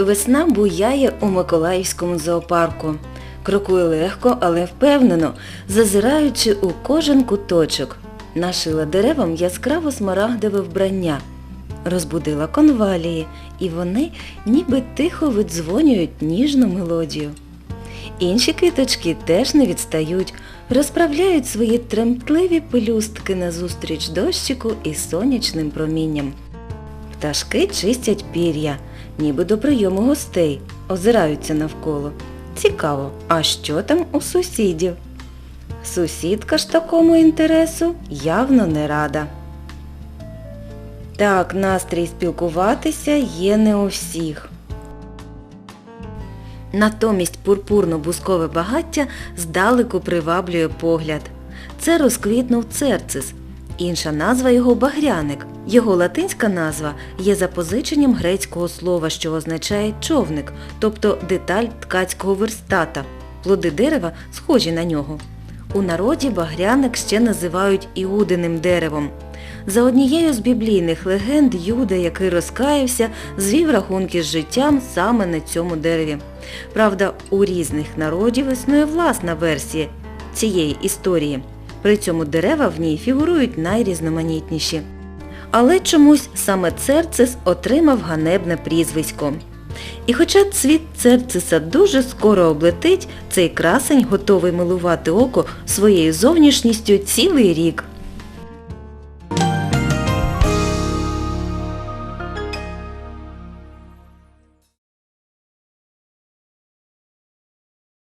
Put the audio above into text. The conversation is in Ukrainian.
Весна буяє у Миколаївському зоопарку. Крокує легко, але впевнено, зазираючи у кожен куточок. Нашила деревам яскраво смарагдове вбрання. Розбудила конвалії, і вони ніби тихо видзвонюють ніжну мелодію. Інші квіточки теж не відстають, розправляють свої тремтливі пелюстки назустріч дощику і сонячним промінням. Пташки чистять пір'я, ніби до прийому гостей, озираються навколо. Цікаво, а що там у сусідів? Сусідка ж такому інтересу явно не рада. Так, настрій спілкуватися є не у всіх. Натомість пурпурно-бускове багаття здалеку приваблює погляд. Це розквітнув церцис. Інша назва його багряник. Його латинська назва є запозиченням грецького слова, що означає човник, тобто деталь ткацького верстата. Плоди дерева схожі на нього. У народі багряник ще називають іудиним деревом. За однією з біблійних легенд Юда, який розкаявся, звів рахунки з життям саме на цьому дереві. Правда, у різних народів існує власна версія цієї історії. При цьому дерева в ній фігурують найрізноманітніші. Але чомусь саме Церцис отримав ганебне прізвисько. І хоча цвіт церциса дуже скоро облетить, цей красень готовий милувати око своєю зовнішністю цілий рік.